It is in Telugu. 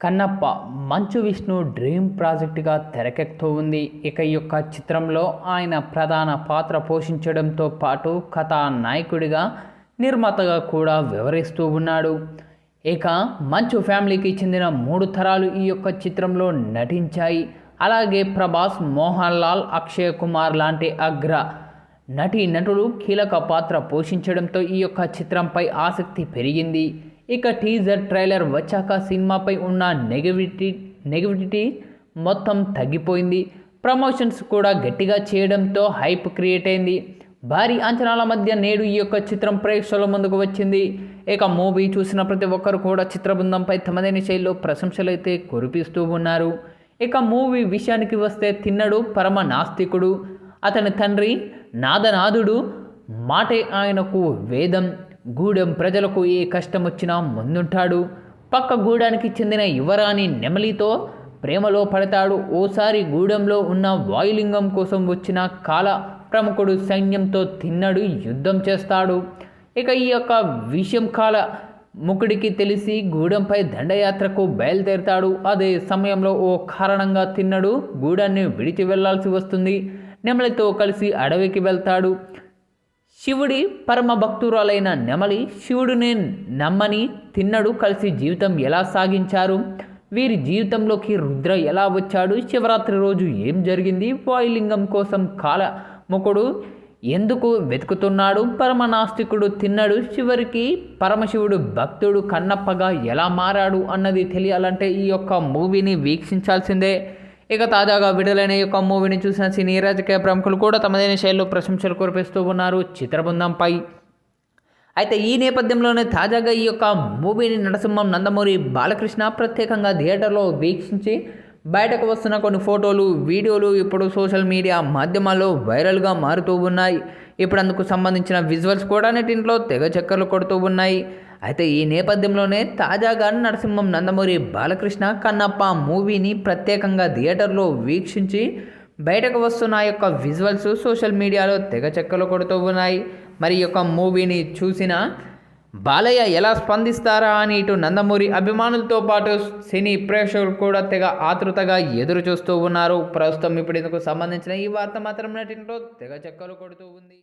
కన్నప్ప మంచు విష్ణు డ్రీమ్ ప్రాజెక్టుగా తెరకెక్కుతూ ఉంది ఇక ఈ యొక్క చిత్రంలో ఆయన ప్రధాన పాత్ర పోషించడంతో పాటు కథానాయకుడిగా నిర్మాతగా కూడా వివరిస్తూ ఉన్నాడు. ఇక మంచు ఫ్యామిలీకి చెందిన మూడు తరాలు ఈ యొక్క చిత్రంలో నటించాయి. అలాగే ప్రభాస్ మోహన్ లాల్ అక్షయ్ కుమార్ లాంటి అగ్ర నటి నటులు కీలక పాత్ర పోషించడంతో ఈ యొక్క చిత్రంపై ఆసక్తి పెరిగింది. ఇక టీజర్ ట్రైలర్ వచ్చాక సినిమాపై ఉన్న నెగిటివిటీ నెగిటివిటీ మొత్తం తగ్గిపోయింది. ప్రమోషన్స్ కూడా గట్టిగా చేయడంతో హైప్ క్రియేట్ అయింది. భారీ అంచనాల మధ్య నేడు ఈ యొక్క చిత్రం ప్రేక్షకుల ముందుకు వచ్చింది. ఇక మూవీ చూసిన ప్రతి ఒక్కరు కూడా చిత్ర బృందంపై తమదైన శైలిలో ప్రశంసలైతే కురిపిస్తూ ఉన్నారు. ఇక మూవీ విషయానికి వస్తే తిన్నడు పరమ నాస్తికుడు. అతని తండ్రి నాదనాథుడు మాటే ఆయనకు వేదం. గూడెం ప్రజలకు ఏ కష్టం వచ్చినా ముందుంటాడు. పక్క గూడానికి చెందిన యువరాణి నెమలితో ప్రేమలో పడతాడు. ఓసారి గూడెంలో ఉన్న వాయులింగం కోసం వచ్చిన కాల ప్రముఖుడు సైన్యంతో తిన్నడు యుద్ధం చేస్తాడు. ఇక ఈ యొక్క విషయం కాల ముకుడికి తెలిసి గూడెంపై దండయాత్రకు బయలుదేరుతాడు. అదే సమయంలో ఓ కారణంగా తిన్నడు. గూడాన్ని విడిచి వెళ్ళాల్సి వస్తుంది. నెమలితో కలిసి అడవికి వెళ్తాడు. శివుడి పరమ భక్తురాలైన నెమలి శివుడిని నమ్మని తిన్నడు కలిసి జీవితం ఎలా సాగించారు? వీరి జీవితంలోకి రుద్ర ఎలా వచ్చాడు? శివరాత్రి రోజు ఏం జరిగింది? వాయులింగం కోసం కాల ముఖుడు ఎందుకు వెతుకుతున్నాడు? పరమనాస్తికుడు తిన్నడు చివరికి పరమశివుడు భక్తుడు కన్నప్పగా ఎలా మారాడు అన్నది తెలియాలంటే ఈ యొక్క మూవీని వీక్షించాల్సిందే. ఇక తాజాగా విడుదలైన ఈ యొక్క మూవీని చూసిన సినీ రాజకీయ ప్రముఖులు కూడా తమదైన శైలిలో ప్రశంసలు కురిపిస్తూ ఉన్నారు. చిత్రబృందంపై అయితే ఈ నేపథ్యంలోనే తాజాగా ఈ యొక్క మూవీని నరసింహం నందమూరి బాలకృష్ణ ప్రత్యేకంగా థియేటర్లో వీక్షించి బయటకు వస్తున్న కొన్ని ఫోటోలు వీడియోలు ఇప్పుడు సోషల్ మీడియా మాధ్యమాల్లో వైరల్గా మారుతూ ఉన్నాయి. ఇప్పుడు అందుకు సంబంధించిన విజువల్స్ కూడా నెటింట్లో తెగ చక్కర్లు కొడుతూ ఉన్నాయి. అయితే ఈ నేపథ్యంలోనే తాజాగా నరసింహం నందమూరి బాలకృష్ణ కన్నప్ప మూవీని ప్రత్యేకంగా థియేటర్లో వీక్షించి బయటకు వస్తున్న యొక్క విజువల్స్ సోషల్ మీడియాలో తెగ చెక్కలు కొడుతూ ఉన్నాయి. మరి యొక్క మూవీని చూసిన బాలయ్య ఎలా స్పందిస్తారా అని ఇటు నందమూరి అభిమానులతో పాటు సినీ ప్రేక్షకులు కూడా తెగ ఆతృతగా ఎదురు చూస్తూ ఉన్నారు. ప్రస్తుతం ఇప్పుడు ఇందుకు సంబంధించిన ఈ వార్త మాత్రం నటింట్లో తెగ చెక్కలు కొడుతూ ఉంది.